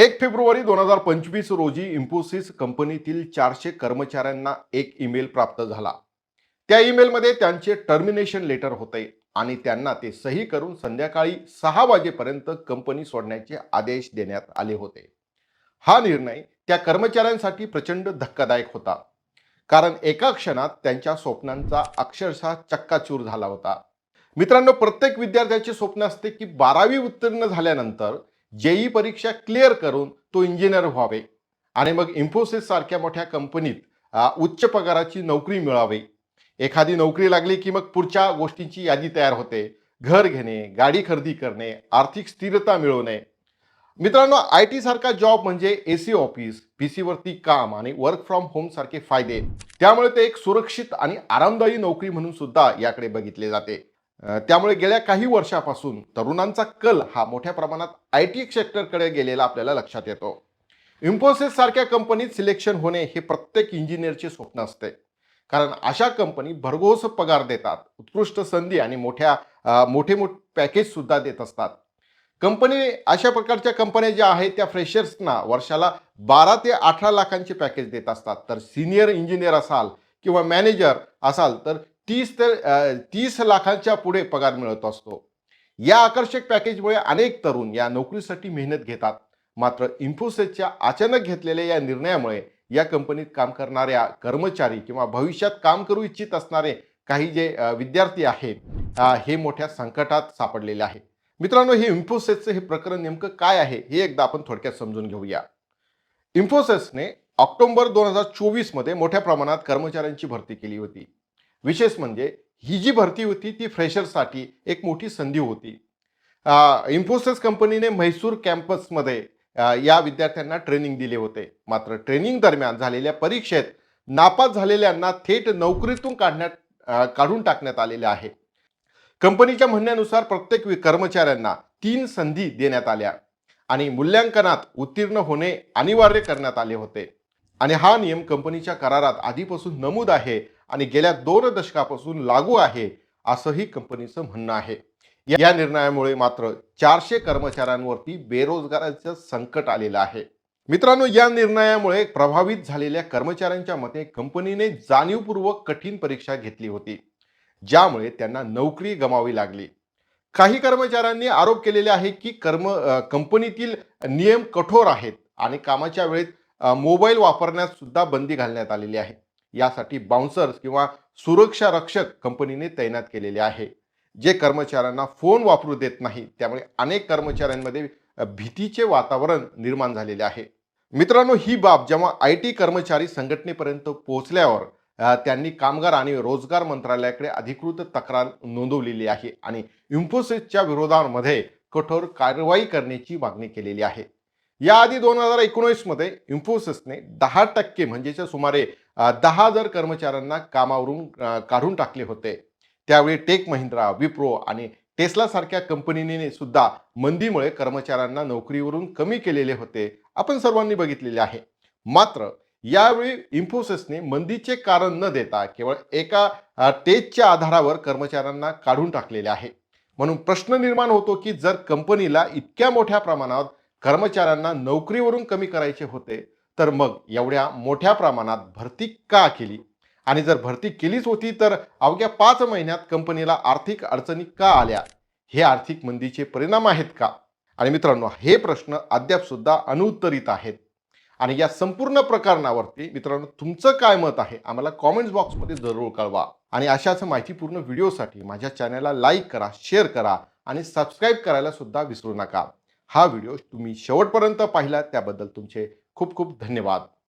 एक फेब्रुवारी दोन हजार पंचवीस रोजी इन्फोसिस कंपनीतील चारशे कर्मचाऱ्यांना एक ईमेल प्राप्त झाला. त्या ईमेलमध्ये त्यांचे टर्मिनेशन लेटर होते आणि त्यांना ते सही करून संध्याकाळी सहा वाजेपर्यंत कंपनी सोडण्याचे आदेश देण्यात आले होते. हा निर्णय त्या कर्मचाऱ्यांसाठी प्रचंड धक्कादायक होता. कारण एका क्षणात त्यांच्या स्वप्नांचा अक्षरशः चक्काचूर झाला होता. मित्रांनो प्रत्येक विद्यार्थ्याचे स्वप्न असते की बारावी उत्तीर्ण झाल्यानंतर जेई परीक्षा क्लिअर करून तो इंजिनियर व्हावे. आणि मग इन्फोसिस सारख्या मोठ्या कंपनीत उच्च पगाराची नोकरी मिळावी. एखादी नोकरी लागली की मग पुढच्या गोष्टींची यादी तयार होते. घर घेणे गाडी खरेदी करणे आर्थिक स्थिरता मिळवणे. मित्रांनो आय टी सारखा जॉब म्हणजे ए सी ऑफिस पी सीवरती काम आणि वर्क फ्रॉम होम सारखे फायदे. त्यामुळे ते एक सुरक्षित आणि आरामदायी नोकरी म्हणून सुद्धा याकडे बघितले जाते. त्यामुळे गेल्या काही वर्षापासून तरुणांचा कल हा मोठ्या प्रमाणात आय टी सेक्टरकडे गेलेला आपल्याला लक्षात येतो. इन्फोसिस सारख्या कंपनीत सिलेक्शन होणे हे प्रत्येक इंजिनियरचे स्वप्न असते. कारण अशा कंपनी भरघोस पगार देतात उत्कृष्ट संधी आणि मोठ्या मोठे मोठे पॅकेज सुद्धा देत असतात. कंपनी अशा प्रकारच्या कंपन्या ज्या आहेत त्या फ्रेशर्सना वर्षाला बारा ते अठरा लाखांचे पॅकेज देत असतात. तर सिनियर इंजिनियर असाल किंवा मॅनेजर असाल तर तीस ते तीस लाखांच्या पुढे पगार मिळत असतो. या आकर्षक पॅकेजमुळे अनेक तरुण या नोकरीसाठी मेहनत घेतात. मात्र इन्फोसिसच्या अचानक घेतलेल्या या निर्णयामुळे या कंपनीत काम करणाऱ्या कर्मचारी किंवा भविष्यात काम करू इच्छित असणारे काही जे विद्यार्थी आहेत हे मोठ्या संकटात सापडलेले आहे मित्रांनो हे इन्फोसिसचं हे प्रकरण नेमकं काय आहे हे एकदा आपण थोडक्यात समजून घेऊया. इन्फोसिसने ऑक्टोबर दोन हजार चोवीसमध्ये मोठ्या प्रमाणात कर्मचाऱ्यांची भरती केली होती. विशेष म्हणजे ही जी भरती होती ती फ्रेशरसाठी एक मोठी संधी होती. इन्फोसिस कंपनीने म्हैसूर कॅम्पसमध्ये या विद्यार्थ्यांना ट्रेनिंग दिले होते. मात्र ट्रेनिंग दरम्यान झालेल्या परीक्षेत नापास झालेल्यांना थेट नोकरीतून काढण्यात काढून टाकण्यात आलेले आहे. कंपनीच्या म्हणण्यानुसार प्रत्येक कर्मचाऱ्यांना तीन संधी देण्यात आल्या आणि मूल्यांकनात उत्तीर्ण होणे अनिवार्य करण्यात आले होते. आणि हा नियम कंपनीच्या करारात आधीपासून नमूद आहे आणि गेल्या दोन दशकापासून लागू आहे असंही कंपनीचं म्हणणं आहे. या- निर्णयामुळे मात्र चारशे कर्मचाऱ्यांवरती बेरोजगाराचं संकट आलेलं आहे. मित्रांनो या निर्णयामुळे प्रभावित झालेल्या कर्मचाऱ्यांच्या मते कंपनीने जाणीवपूर्वक कठीण परीक्षा घेतली होती ज्यामुळे त्यांना नोकरी गमावी लागली. काही कर्मचाऱ्यांनी आरोप केलेले आहे की कर्म कंपनीतील नियम कठोर आहेत आणि कामाच्या वेळेत मोबाईल वापरण्यास सुद्धा बंदी घालण्यात आलेली आहे. यासाठी बाउन्सर्स किंवा सुरक्षा रक्षक कंपनीने तैनात केलेले आहे. जे कर्मचाऱ्यांना फोन वापरू देत नाही त्यामुळे अनेक कर्मचाऱ्यांमध्ये भीतीचे वातावरण निर्माण झालेले आहे. मित्रांनो ही बाब जेव्हा आय टी कर्मचारी संघटनेपर्यंत पोहोचल्यावर त्यांनी कामगार आणि रोजगार मंत्रालयाकडे अधिकृत तक्रार नोंदवलेली आहे आणि इन्फोसिसच्या विरोधामध्ये कठोर कारवाई करण्याची मागणी केलेली आहे. याआधी दोन हजार एकोणीसमध्ये इन्फोसिसने दहा टक्के म्हणजेच्या सुमारे दहा हजार कर्मचाऱ्यांना कामावरून काढून टाकले होते. त्यावेळी टेक महिंद्रा विप्रो आणि टेस्ला सारख्या कंपनीने सुद्धा मंदीमुळे कर्मचाऱ्यांना नोकरीवरून कमी केलेले होते. आपण सर्वांनी बघितलेले आहे. मात्र यावेळी इन्फोसिसने मंदीचे कारण न देता केवळ एका टेजच्या आधारावर कर्मचाऱ्यांना काढून टाकलेले आहे. म्हणून प्रश्न निर्माण होतो की जर कंपनीला इतक्या मोठ्या प्रमाणात कर्मचाऱ्यांना नोकरीवरून कमी करायचे होते तर मग एवढ्या मोठ्या प्रमाणात भरती का केली? आणि जर भरती केलीच होती तर अवघ्या पाच महिन्यात कंपनीला आर्थिक अडचणी का आल्या? हे आर्थिक मंदीचे परिणाम आहेत का? आणि मित्रांनो हे प्रश्न अद्याप सुद्धा अनुत्तरित आहेत. आणि या संपूर्ण प्रकरणावरती मित्रांनो तुमचं काय मत आहे? आम्हाला कॉमेंट्स बॉक्समध्ये जरूर कळवा. आणि अशाच माहितीपूर्ण व्हिडिओसाठी माझ्या चॅनलला लाईक करा शेअर करा आणि सबस्क्राईब करायला सुद्धा विसरू नका. हा व्हिडिओ तुम्ही शेवटपर्यंत पाहिला त्याबद्दल तुमचे खूप खूप धन्यवाद.